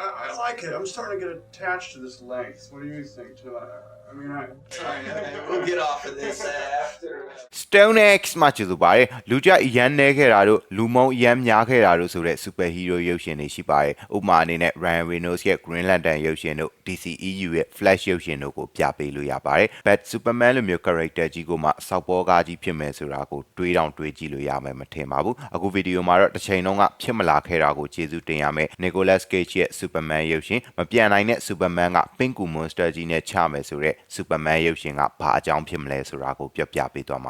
I, I like it. I'm starting to get attached to this length. What do you think? To I mean, I. we'll get off of this after. Stone X မှာကျသူပါတယ်လူကြအရန်နေခဲ့တာတို့လူမုံအရန်များခဲ့တာတို့ဆိုတဲ့ super hero ရုပ်ရှင်တွေရှိပါတယ်ဥပမာအနေနဲ့ Ryan Reynolds ရဲ့ Green Lantern ရုပ်ရှင်တို့ DC EU ရဲ့ Flash ရုပ်ရှင်တို့ကိုပြပေးလို့ရပါတယ် but Superman လိုမျိုး character ကြီးကိုမှစောက်ပေါ်ကားကြီးဖြစ်မယ်ဆိုတာကိုတွေးတောင်တွေးကြည့်လို့ရမယ်မထင်ပါဘူးအခုဗီဒီယိုမှာတော့တစ်ချိန်လုံးကဖြစ်မလာခဲ့တာကိုကျေးဇူးတင်ရမယ် Nicolas Cage ရဲ့ Superman ရုပ်ရှင်မပြန်နိုင်တဲ့ Superman က Pink Monster ကြီးနဲ့ချမယ်ဆိုတဲ့ Superman ရုပ်ရှင်ကဘာအကြောင်းဖြစ်မလဲဆိုတာကိုပြပြပေးသွားမှ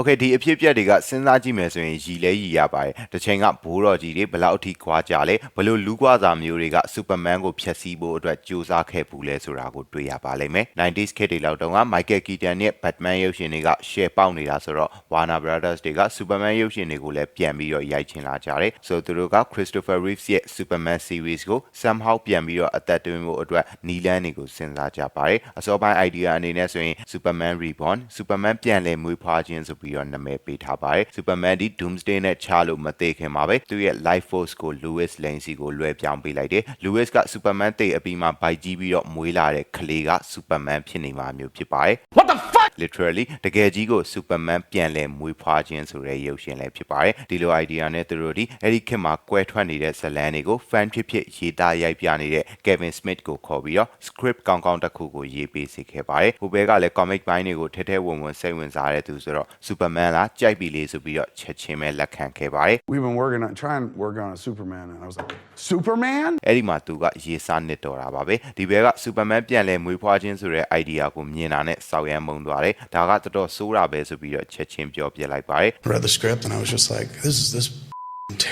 Okay ဒီအဖြစ်အပျက်တွေကစဉ်းစားကြည့်မယ်ဆိုရင်ရည်လဲရည်ရပါတယ်။တစ်ချိန်ကဘိုးတော်ကြီးတွေဘယ်လောက်အထိခွာကြလဲဘလို့လူကွာစာမျိုးတွေကစူပါမန်ကိုဖျက်ဆီးဖို့အတွက်ကြိုးစားခဲ့ဘူးလဲဆိုတာကိုတွေ့ရပါလိမ့်မယ်။ 90s ခေတ်တွေလောက်တုန်းက Michael Keaton နဲ့ Batman ရုပ်ရှင်တွေက share ပေါက်နေတာဆိုတော့ Warner Brothers တွေက Superman ရုပ်ရှင်တွေကိုလည်းပြန်ပြီးတော့ရိုက်ချင်လာကြတယ်။ဆိုတော့သူတို့က Christopher Reeves ရဲ့ Superman series ကို somehow ပြန်ပြီးတော့အသက်သွင်းဖို့အတွက်နီလန်းတွေကိုစဉ်းစားကြပါတယ်။အစောပိုင်း idea အနေနဲ့ဆိုရင် Superman Reborn Superman ပြန်လည်မွေးဖွားခြင်းဆိုပြီးတော့နာမည်ပေးထားပါတယ်။ Superman ဒီ Doomsday နဲ့ချလို့မသေးခင်မှာပဲသူရဲ့ Life Force ကို Lois Lane စီကိုလွှဲပြောင်းပေးလိုက်တယ်။ Lois က Superman တိတ်အပြီးမှာဗိုက်ကြီးပြီးတော့မွေးလာတဲ့ကလေးက Superman ဖြစ်နေမှာမျိုးဖြစ်ပါတယ်။ What the fuck literally တကယ်ကြီးကို Superman ပြန်လည်မွေးဖွားခြင်းဆိုတဲ့ရုပ်ရှင်လည်းဖြစ်ပါတယ်ဒီလို idea နဲ့သူတို့ဒီအဲ့ဒီခေတ်မှာကွဲထွက်နေတဲ့ဇတ်လန်တွေကို fan ဖြစ်ဖြစ်ရေးသားရိုက်ပြနေတဲ့ Kevin Smith ကိုခေါ်ပြီးတော့ script ကောင်းကောင်းတစ်ခုကိုရေးပေးစေခဲ့ပါတယ်ဟိုဘဲကလည်း comic ပိုင်းတွေကိုထဲထဲဝင်ဝင်စိတ်ဝင်စားတဲ့သူဆိုတော့ Superman လားကြိုက်ပြီလေဆိုပြီးတော့ချက်ချင်းပဲလက်ခံခဲ့ပါတယ် We've been working on trying to work on a Superman, and I was like, Superman? အဲ့ဒီမှာသူကရေးစားနစ်တော်တာပါပဲဒီဘဲက Superman ပြန်လဲမွေးဖွားခြင်းဆိုတဲ့ idea ကိုမြင်တာနဲ့စောက်ရမ်းမုံသွားတဒါကတော်တော်ဆိုးတာပဲဆိုပြီးတော့ချက်ချင်းပြောပြလိုက်ပါတယ် read the script and I was just like, this is this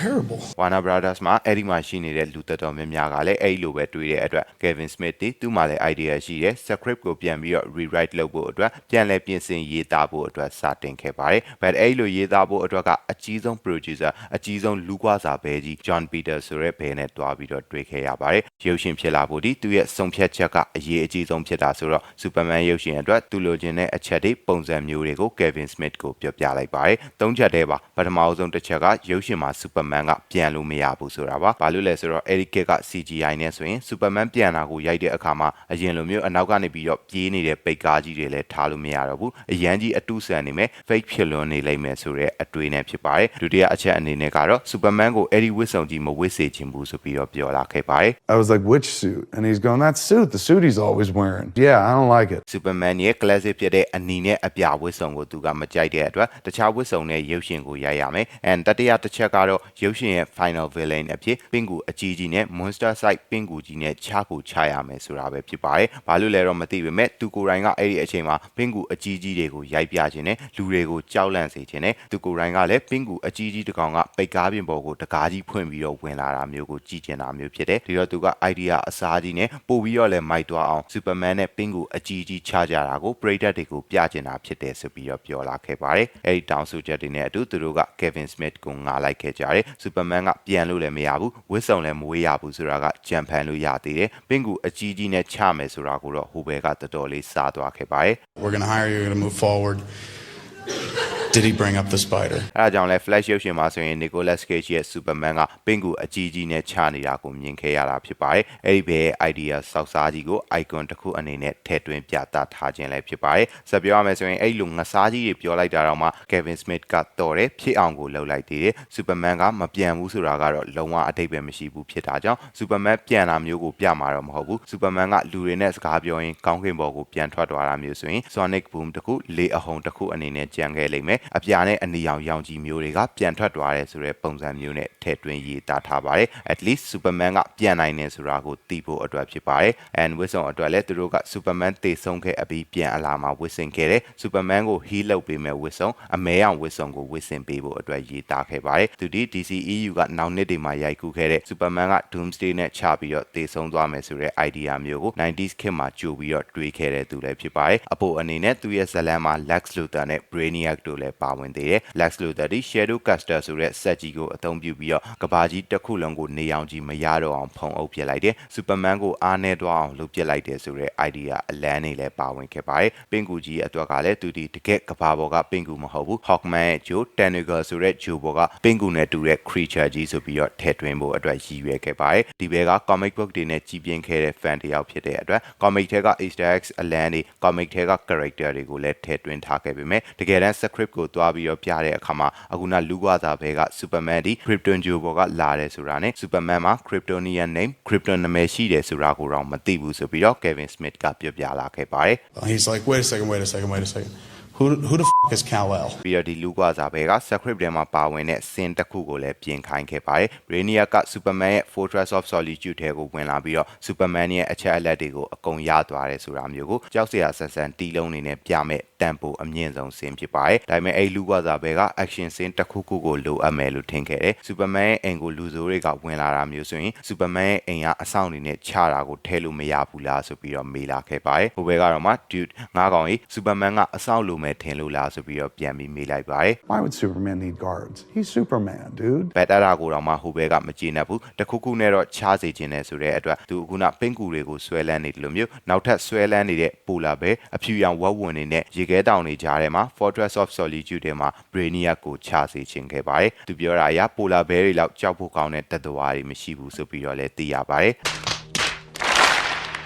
terrible. Warner Brothers မှာအဲ့ဒီမှာရှိနေတဲ့လူတော်တော်များများကလည်းအဲ့ဒီလိုပဲတွေးတဲ့အတွက် Kevin Smith တီသူ့မှာလည်း idea ရှိတယ် script ကိုပြန်ပြီးတော့ rewrite လုပ်ဖို့အတွက်ပြန်လဲပြင်ဆင်ရေးသားဖို့အတွက်စတင်ခဲ့ပါတယ်။ but အဲ့ဒီလိုရေးသားဖို့အတွက်ကအကြီးဆုံး producer အကြီးဆုံးလူကွာစာဘဲကြီး John Peter ဆိုတဲ့ဘဲနဲ့တွားပြီးတော့တွေ့ခဲ့ရပါတယ်။ရုပ်ရှင်ဖြစ်လာဖို့ဒီသူရဲ့ဆုံးဖြတ်ချက်ကအရေးအကြီးဆုံးဖြစ်တာဆိုတော့ Superman ရုပ်ရှင်အတွက်သူလိုချင်တဲ့အချက်တွေပုံစံမျိုးတွေကို Kevin Smith ကိုပြောပြလိုက်ပါတယ်။သုံးချက်တည်းပါပထမအဆုံးတစ်ချက်ကရုပ်ရှင်မှာ Superman ကပြန်လို့မရဘူးဆိုတာပါ။ဘာလို့လဲဆိုတော့ Eric Kidd က CGI နဲ့ဆိုရင် Superman ပြန်လာကိုရိုက်တဲ့အခါမှာအရင်လိုမျိုးအနောက်ကနေပြီးတော့ပြေးနေတဲ့ပိတ်ကားကြီးတွေလည်းထားလို့မရတော့ဘူး။အရန်ကြီးအတုဆန်နေမယ် fake ဖြစ်လွန်နေလိမ့်မယ်ဆိုတဲ့အတွေးနဲ့ဖြစ်ပါတယ်။ဒုတိယအချက်အနေနဲ့ကတော့ Superman ကိုအဲ့ဒီဝစ်စုံကြီးမဝစ်စေချင်ဘူးဆိုပြီးတော့ပြောလာခဲ့ပါတယ်။ I was like, which suit? And he's going, that suit, the suit he's always wearing. Yeah, I don't like it. Superman ရဲ့ classic ဖြစ်တဲ့အနီနဲ့အပြဝစ်စုံကိုသူကမကြိုက်တဲ့အတွက်တခြားဝစ်စုံနဲ့ရုပ်ရှင်ကိုရိုက်ရမယ်။ and တတိယတစ်ချက်ကတော့ရုပ်ရှင်ရဲ့ final villain အဖြစ်ပင်ကူအကြီးကြီးနဲ့ monster side ပင်ကူကြီးနဲ့ခြားကိုခြားရမယ်ဆိုတာပဲဖြစ်ပါတယ်။ဘာလို့လဲတော့မသိပေမဲ့သူကိုယ်တိုင်ကအဲ့ဒီအချိန်မှာပင်ကူအကြီးကြီးတွေကိုရိုက်ပြခြင်းနဲ့လူတွေကိုကြောက်လန့်စေခြင်းနဲ့သူကိုယ်တိုင်ကလည်းပင်ကူအကြီးကြီးတစ်ကောင်ကပိတ်ကားပြင်ပေါ်ကိုတကားကြီးဖွင့်ပြီးတော့ဝင်လာတာမျိုးကိုကြည့်ကျင်တာမျိုးဖြစ်တယ်။ဒီတော့သူက idea အစားကြီးနဲ့ပို့ပြီးတော့လည်းမိုက်သွားအောင် Superman နဲ့ပင်ကူအကြီးကြီးခြားကြတာကိုပရိသတ်တွေကိုပြကျင်တာဖြစ်တယ်ဆိုပြီးတော့ပြောလာခဲ့ပါတယ်။အဲ့ဒီတောင်းဆိုချက်တွေနဲ့အတူသူတို့က Kevin Smith ကိုငားလိုက်ခဲ့ကြတယ်။ Superman ကပြန်လို့လည်းမရဘူးဝစ်စုံလည်းမဝေးရဘူးဆိုတာကကြံဖန်လို့ရသေးတယ်။ပင်ကူအကြီးကြီးနဲ့ချမယ်ဆိုတာကိုတော့ဟိုဘဲကတော်တော်လေးစားသွားခဲ့ပါတယ်။ We're going to hire you, you're going to move forward. Did he bring up the spider? အဲဒါကြောင့်လဲ Flash ရုပ်ရှင်မှာဆိုရင် Nicolas Cage ရဲ့ Superman ကပင်ကူအကြီးကြီးနဲ့ချနေတာကိုမြင်ခဲ့ရတာဖြစ်ပါတယ်။အဲ့ဒီဘဲ idea စောက်စားကြီးကို icon တစ်ခုအနေနဲ့ထည့်သွင်းပြသထားခြင်းလည်းဖြစ်ပါတယ်။ဆက်ပြောရမယ်ဆိုရင်အဲ့လိုငစားကြီးတွေပြောလိုက်တာတော့မှ Kevin Smith ကတော်တယ်ဖြစ်အောင်ကိုလှုပ်လိုက်သေးတယ်။ Superman ကမပြန်ဘူးဆိုတာကတော့လုံးဝအတိတ်ပဲမရှိဘူးဖြစ်တာကြောင့် Superman ပြန်လာမျိုးကိုပြမှာတော့မဟုတ်ဘူး။ Superman ကလူတွေနဲ့စကားပြောရင်ကောင်းကင်ဘော်ကိုပြန်ထွက်သွားတာမျိုးဆိုရင် Sonic Boom တစ်ခုလေအဟုန်တစ်ခုအနေနဲ့ကြံခဲ့လိမ့်မယ်။အပြာနဲ့အနီရောင်ရောင်ကြီးမျိုးတွေကပြန်ထွက်သွားတယ်ဆိုတဲ့ပုံစံမျိုးနဲ့ထည့်သွင်းရေးသားထားပါတယ်။ at least Superman ကပြန်နိုင်တယ်ဆိုတာကိုသိဖို့အတွက်ဖြစ်ပါတယ်။ and Wilson အတွက်လည်းသူတို့က Superman တေဆုံးခဲ့အပြီးပြန်အလာမှာဝစ်စင်ခဲ့တယ်။ Superman ကို heal လုပ်ပေးမဲ့ဝစ်စုံအမဲရောင်ဝစ်စုံကိုဝစ်စင်ပေးဖို့အတွက်ရေးသားခဲ့ပါတယ်။သူဒီ DC EU ကနောက်နှစ်တွေမှာရိုက်ကူးခဲ့တဲ့ Superman က Doomsday နဲ့ချပြီးတော့တေဆုံးသွားမယ်ဆိုတဲ့ idea မျိုးကို 90s ခေတ်မှာကြိုပြီးတော့တွေးခဲ့တဲ့သူလည်းဖြစ်ပါတယ်။အပေါ်အနေနဲ့သူရဲ့ဇာတ်လမ်းမှာ Lex Luthor နဲ့ Brainiac တို့လည်းလည်းပါဝင်သေးတယ် Lex Luthor ဒီ Shadow Caster ဆိုတဲ့စက်ကြီးကိုအသုံးပြုပြီးတော့ကဘာကြီးတစ်ခုလုံးကိုနေအောင်ကြီးမရတော့အောင်ဖုံအုပ်ပစ်လိုက်တယ် Superman ကိုအားနေတော့အောင်လုပ်ပစ်လိုက်တယ်ဆိုတဲ့ idea အလန်းနေလည်းပါဝင်ခဲ့ပါတယ်ပင်ကူကြီးအတွက်ကလည်းသူဒီတကယ်ကဘာပေါ်ကပင်ကူမဟုတ်ဘူး Hawkman ရဲ့ Joe Tanager ဆိုတဲ့ Joe ပေါ်ကပင်ကူနဲ့တူတဲ့ creature ကြီးဆိုပြီးတော့ထည့်သွင်းဖို့အတွက်ရည်ရွယ်ခဲ့ပါတယ်ဒီဘဲက comic book တွေနဲ့ကြီးပြင်းခဲ့တဲ့ fan တစ်ယောက်ဖြစ်တဲ့အတွက် comic ထဲက Easter eggs အလန်းတွေ comic ထဲက character တွေကိုလည်းထည့်သွင်းထားခဲ့ပေမဲ့တကယ်တမ်း script ကိုတွားပြီးတော့ပြတဲ့အခါမှာအခုနလူကွာသားဘဲက Superman ဒီ Krypton Joe ပေါ်ကလာတယ်ဆိုတာနဲ့ Superman မှာ Kryptonian name Krypton နာမည်ရှိတယ်ဆိုတာကိုတော့မသိဘူးဆိုပြီးတော့ Kevin Smith ကပြောပြလာခဲ့ပါတယ် He's like, wait a second, wait a second, wait a second. Who, who the f- is Kal-El? ပြီးတော့ဒီလူကွာစာဘဲက script ထဲမှာပါဝင်တဲ့ scene တစ်ခုကိုလည်းပြင်ခိုင်းခဲ့ပါတယ်။ Brainiac က Superman ရဲ့ Fortress of Solitude ထဲကိုဝင်လာပြီးတော့ Superman ရဲ့အချက်အလက်တွေကိုအကုန်ရသွားတယ်ဆိုတာမျိုးကိုကြောက်စရာဆန်ဆန်တီးလုံးနေနဲ့ပြမဲ့တန်ပိုအမြင့်ဆုံး scene ဖြစ်ပါတယ်။ဒါပေမဲ့အဲ့လူကွာစာဘဲက action scene တစ်ခုခုကိုလိုအပ်မယ်လို့ထင်ခဲ့တယ်။ Superman ရဲ့အိမ်ကိုလူဆိုးတွေကဝင်လာတာမျိုးဆိုရင် Superman ရဲ့အိမ်ကအဆောင်တွေနဲ့ခြားတာကိုထဲလို့မရဘူးလားဆိုပြီးတော့မေးလာခဲ့ပါတယ်။ဟိုဘဲကတော့မှ dude ငါးကောင်ကြီး Superman ကအဆောင်လိုမယ်ထင်လို့လားဆိုပြီးတော့ပြန်ပြီးမေးလိုက်ပါတယ်။ Why would Superman need guards? He's Superman, dude. ဘက်တာရာကိုတော့မှဟိုဘဲကမကျေနပ်ဘူးတခုခုနဲ့တော့ချားစေခြင်းနဲ့ဆိုတဲ့အတွက်သူအခုနပင့်ကူတွေကိုဆွဲလန်းနေတယ်လို့မျိုးနောက်ထပ်ဆွဲလန်းနေတဲ့ပူလာဘဲအဖြူရောင်ဝက်ဝင်နေနဲ့ရေခဲတောင်တွေကြားထဲမှာ Fortress of Solitude ထဲမှာ Brainiac ကိုချားစေခြင်းခဲ့ပါတယ်သူပြောတာအရပူလာဘဲတွေလောက်ကြောက်ဖို့ကောင်းတဲ့တသက်တွေမရှိဘူးဆိုပြီးတော့လည်းသိရပါတယ်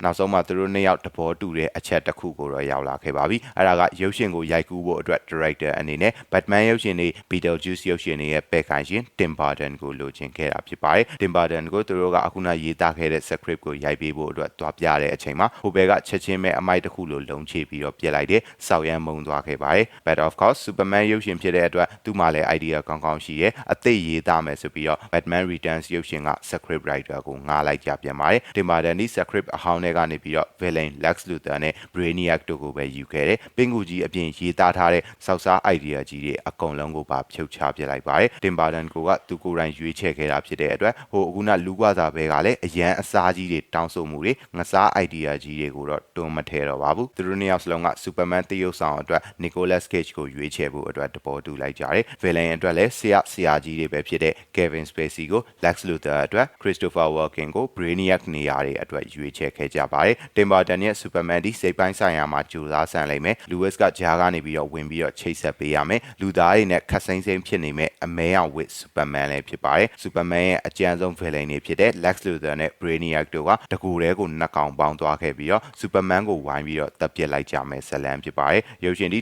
နောက်ဆုံးမှသူတို့နှစ်ယောက်တဘောတူတဲ့အချက်တစ်ခုကိုတော့ရောက်လာခဲ့ပါပြီ။အဲ့ဒါကရုပ်ရှင်ကိုရိုက်ကူးဖို့အတွက် director အနေနဲ့ Batman ရုပ်ရှင်တွေ Beetlejuice ရုပ်ရှင်တွေရဲ့ပယ်ခိုင်ရှင် Tim Burton ကိုလိုချင်ခဲ့တာဖြစ်ပါတယ်။ Tim Burton ကိုသူတို့ကအခုနရေးသားခဲ့တဲ့ script ကိုရိုက်ပေးဖို့အတွက်သွားပြတဲ့အချိန်မှာဟိုဘက်ကချက်ချင်းပဲအမိုက်တစ်ခုလိုလုံချပြီးတော့ပြစ်လိုက်တယ်။စောက်ရမ်းမုံသွားခဲ့ပါတယ်။ But of course Superman ရုပ်ရှင်ဖြစ်တဲ့အတွက်သူ့မှာလည်း idea ကောင်းကောင်းရှိရဲ့အသိရေးသားမယ်ဆိုပြီးတော့ Batman Returns ရုပ်ရှင်က script writer ကိုငှားလိုက်ကြပြန်ပါတယ်။ Tim Burton ဒီ script အဟောင်းတွေကနေပြီးတော့ villain Lex Luthor နဲ့ Brainiac တို့ကိုပဲယူခဲ့တယ်။ပင်ကူကြီးအပြင်ရေးသားထားတဲ့စောက်စား idea ကြီးတွေအကုန်လုံးကိုပါဖြုတ်ချပြလိုက်ပါတယ်။ Tim Burton ကသူကိုယ်တိုင်ရွေးချယ်ခဲ့တာဖြစ်တဲ့အတွက်ဟိုအခုနလူကွာစာဘဲကလည်းအရန်အစားကြီးတွေတောင်းဆိုမှုတွေငစား idea ကြီးတွေကိုတော့တွန်းမထဲတော့ပါဘူး။သူတို့နှစ်ယောက်စလုံးက Superman တရုပ်ဆောင်အတွက် Nicolas Cage ကိုရွေးချယ်ဖို့အတွက်တပေါ်တူလိုက်ကြတယ်။ villain အတွက်လည်းဆရာဆရာကြီးတွေပဲဖြစ်တဲ့ Kevin Spacey ကို Lex Luthor အတွက် Christopher Walken ကို Brainiac နေရာတွေအတွက်ရွေးချယ်ခဲ့ကြပါတယ်။ Tim Burton ရဲ့ Superman ဒီစိတ်ပိုင်းဆိုင်ရာမှာကြိုးစားဆန်လိမ့်မယ်။ Lewis ကဂျားကနေပြီးတော့ဝင်ပြီးတော့ချိတ်ဆက်ပေးရမယ်။လူသားတွေနဲ့ခက်စိမ့်စိမ့်ဖြစ်နေမဲ့အမဲအောင်ဝစ် Superman လည်းဖြစ်ပါတယ်။ Superman ရဲ့အကြမ်းဆုံး villain တွေဖြစ်တဲ့ Lex Luthor နဲ့ Brainiac တို့ကတကူတဲကိုနှစ်ကောင်ပေါင်းသွားခဲ့ပြီးတော့ Superman ကိုဝိုင်းပြီးတော့တပ်ပစ်လိုက်ကြမယ်ဇလန်ဖြစ်ပါတယ်။ရုပ်ရှင်ဒီ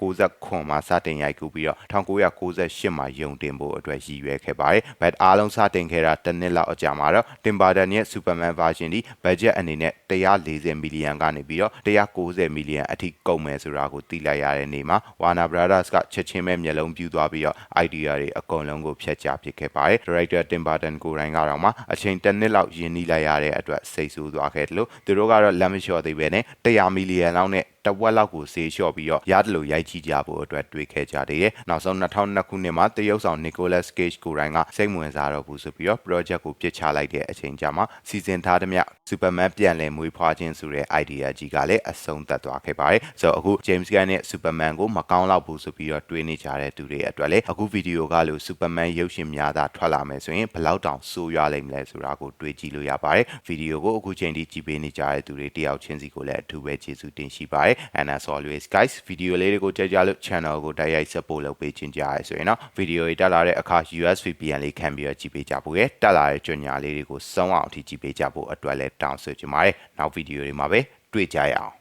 1969မှာစတင်ရိုက်ကူးပြီးတော့1998မှာယုံတင်ဖို့အတွက်ရည်ရွယ်ခဲ့ပါတယ်။ but အားလုံးစတင်ခဲ့တာတစ်နှစ်လောက်အကြာမှာတော့ Tim Burton ရဲ့ Superman version ဒီ budget အနေနဲ့140မီလီယံကနေပြီးတော့190မီလီယံအထိကုန်မယ်ဆိုတာကိုသိလိုက်ရတဲ့နေ့မှာ Warner Brothers ကချက်ချင်းပဲမျက်လုံးပြူသွားပြီးတော့ idea တွေအကုန်လုံးကိုဖျက်ချပစ်ခဲ့ပါတယ်။ director Tim Burton ကိုယ်တိုင်ကတော့မှအချိန်တစ်နှစ်လောက်ယဉ်နီးလိုက်ရတဲ့အတွက်စိတ်ဆိုးသွားခဲ့တယ်လို့သူတို့ကတော့လက်မလျှော့သေးပဲနဲ့100မီလီယံလောက်နဲ့တဝက်လောက်ကိုဆေးလျှော့ပြီးတော့ရတယ်လို့ရိုက်ကြည့်ကြဖို့အတွက်တွေးခဲ့ကြသေးတယ်။နောက်ဆုံး2002ခုနှစ်မှာတရုတ်ဆောင် Nicolas Cage ကိုယ်တိုင်ကစိတ်ဝင်စားတော့ဘူးဆိုပြီးတော့ project ကိုပြစ်ချလိုက်တဲ့အချိန်ကြာမှာစီစဉ်ထားသည်မြ Superman ပြန်လည်မွေးဖွားခြင်းဆိုတဲ့ idea ကြီးကလည်းအဆုံးသတ်သွားခဲ့ပါတယ်။ဆိုတော့အခု James Gunn နဲ့ Superman ကိုမကောင်းတော့ဘူးဆိုပြီးတော့တွေးနေကြတဲ့သူတွေအတွက်လည်းအခုဗီဒီယိုကလို့ Superman ရုပ်ရှင်များသာထွက်လာမယ်ဆိုရင်ဘယ်လောက်တောင်ဆိုးရွားလိမ့်မလဲဆိုတာကိုတွေးကြည့်လို့ရပါတယ်။ဗီဒီယိုကိုအခုချိန်ထိကြည့်ပေးနေကြတဲ့သူတွေတယောက်ချင်းစီကိုလည်းအထူးပဲကျေးဇူးတင်ရှိပါတယ်။ And as always guys ဗီဒီယိုလေးတွေကိုကြိုက်ကြလို့ channel ကိုတိုက်ရိုက် support လုပ်ပေးခြင်းကြရဆိုရင်တော့ဗီဒီယိုတွေတက်လာတဲ့အခါ US VPN လေးခံပြီးတော့ကြည့်ပေးကြဖို့ရတက်လာတဲ့ကြညာလေးတွေကိုစုံအောင်အထိကြည့်ပေးကြဖို့အတွက်လည်းတောင်းဆိုချင်ပါတယ်။နောက်ဗီဒီယိုတွေမှာပဲတွေ့ကြရအောင်